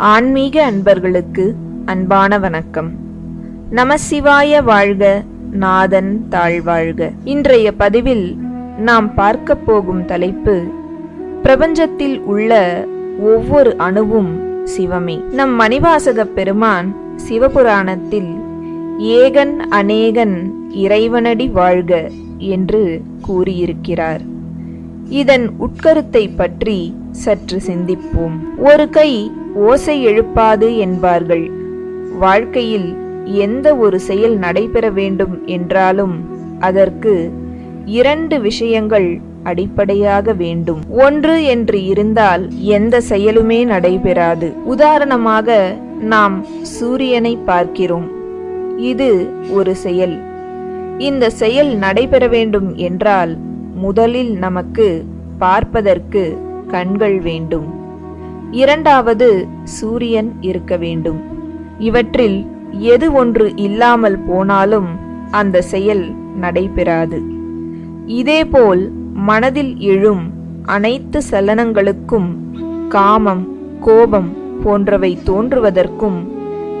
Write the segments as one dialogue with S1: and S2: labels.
S1: ஆன்மீக அன்பர்களுக்கு அன்பான வணக்கம். நமசிவாய வாழ்க நாதன் தாழ்வாழ்க. இன்றைய பதிவில் நாம் பார்க்க போகும் தலைப்பு பிரபஞ்சத்தில் உள்ள ஒவ்வொரு அணுவும் சிவமே. நம் மணிவாசக பெருமான் சிவபுராணத்தில் ஏகன் அநேகன் இறைவனடி வாழ்க என்று கூறியிருக்கிறார். இதன் உட்கருத்தை பற்றி சற்று சிந்திப்போம். ஒரு கை ஓசை எழுப்பாது என்பார்கள். வாழ்க்கையில் எந்த ஒரு செயல் நடைபெற வேண்டும் என்றாலும் அதற்கு இரண்டு விஷயங்கள் அடிப்படையாக வேண்டும். ஒன்று என்று இருந்தால் எந்த செயலுமே நடைபெறாது. உதாரணமாக நாம் சூரியனை பார்க்கிறோம். இது ஒரு செயல். இந்த செயல் நடைபெற வேண்டும் என்றால் முதலில் நமக்கு பார்ப்பதற்கு கண்கள் வேண்டும். இரண்டாவது சூரியன் இருக்க வேண்டும். இவற்றில் எது ஒன்று இல்லாமல் போனாலும் அந்த செயல் நடைபெறாது. இதேபோல் மனதில் எழும் அனைத்து சலனங்களுக்கும் காமம் கோபம் போன்றவை தோன்றுவதற்கும்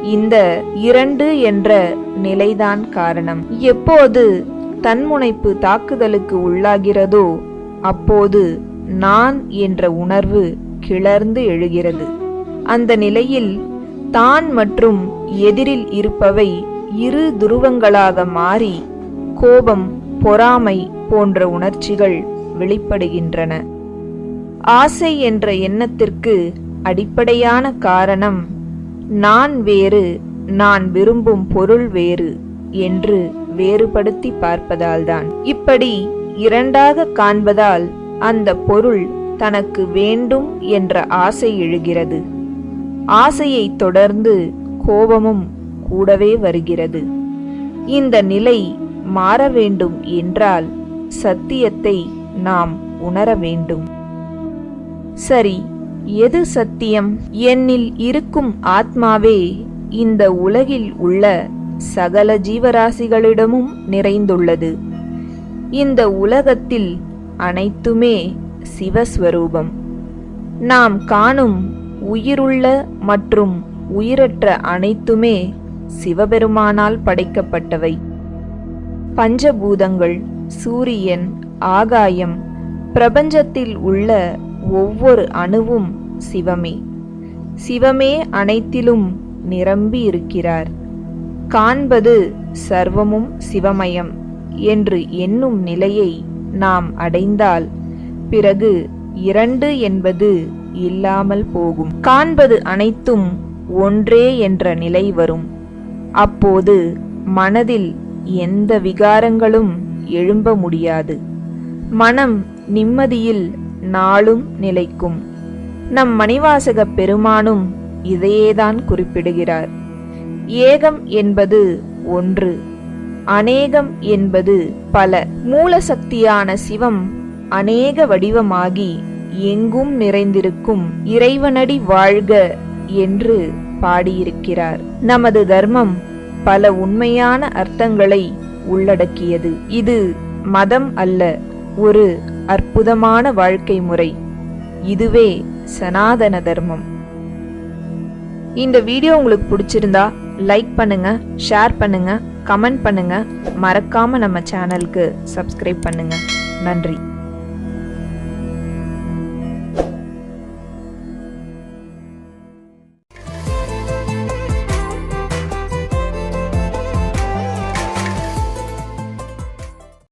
S1: இந்த இரண்டு என்ற நிலைதான் காரணம். எப்போது தன்முனைப்பு தாக்குதலுக்கு உள்ளாகிறதோ அப்போது நான் என்ற உணர்வு கிளர்ந்து எழுகிறது. அந்த நிலையில் தான் மற்றும் எதிரில் இருப்பவை இரு துருவங்களாக மாறி கோபம் பொறாமை போன்ற உணர்ச்சிகள் வெளிப்படுகின்றன. ஆசை என்ற எண்ணத்திற்கு அடிப்படையான காரணம் நான் வேறு நான் விரும்பும் பொருள் வேறு என்று வேறுபடுத்தி பார்ப்பதால்தான். இப்படி இரண்டாக காண்பதால் அந்த பொருள் தனக்கு வேண்டும் என்ற ஆசை எழுகிறது. ஆசையை தொடர்ந்து கோபமும் கூடவே வருகிறது. இந்த நிலை மாற வேண்டும் என்றால் சத்தியத்தை நாம் உணர வேண்டும். சரி எது சத்தியம்? என்னில் இருக்கும் ஆத்மாவே இந்த உலகில் உள்ள சகல ஜீவராசிகளிடமும் நிறைந்துள்ளது. இந்த உலகத்தில் அனைத்துமே சிவஸ்வரூபம். நாம் காணும் உயிருள்ள மற்றும் உயிரற்ற அனைத்துமே சிவபெருமானால் படைக்கப்பட்டவை. பஞ்சபூதங்கள் சூரியன் ஆகாயம் பிரபஞ்சத்தில் உள்ள ஒவ்வொரு அணுவும் சிவமே. சிவமே அனைத்திலும் நிரம்பி இருக்கிறார். காண்பது சர்வமும் சிவமயம் என்று எண்ணும் நிலையை நாம் அடைந்தால் பிறகு இரண்டு என்பது இல்லாமல் போகும். காண்பது அனைத்தும் ஒன்றே என்ற நிலை வரும். அப்போது மனதில் எந்த விகாரங்களும் எழும்ப முடியாது. மனம் நிம்மதியில் நாளும் நிலைக்கும். நம் மணிவாசக பெருமானும் இதையேதான் குறிப்பிடுகிறார். ஏகம் என்பது ஒன்று அநேகம் என்பது பல. மூலசக்தியான சிவம் அநேக வடிவமாகி எங்கும் நிறைந்திருக்கும் இறைவனடி வாழ்க என்று பாடியிருக்கிறார். நமது தர்மம் பல உண்மையான அர்த்தங்களை உள்ளடக்கியது. இது மதம் அல்ல ஒரு அற்புதமான வாழ்க்கை முறை. இதுவே சனாதன தர்மம். இந்த வீடியோ உங்களுக்கு பிடிச்சிருந்தா லைக் பண்ணுங்க ஷேர் பண்ணுங்க கமெண்ட் பண்ணுங்க. மறக்காம நம்ம சேனலுக்கு சப்ஸ்கிரைப் பண்ணுங்க. நன்றி.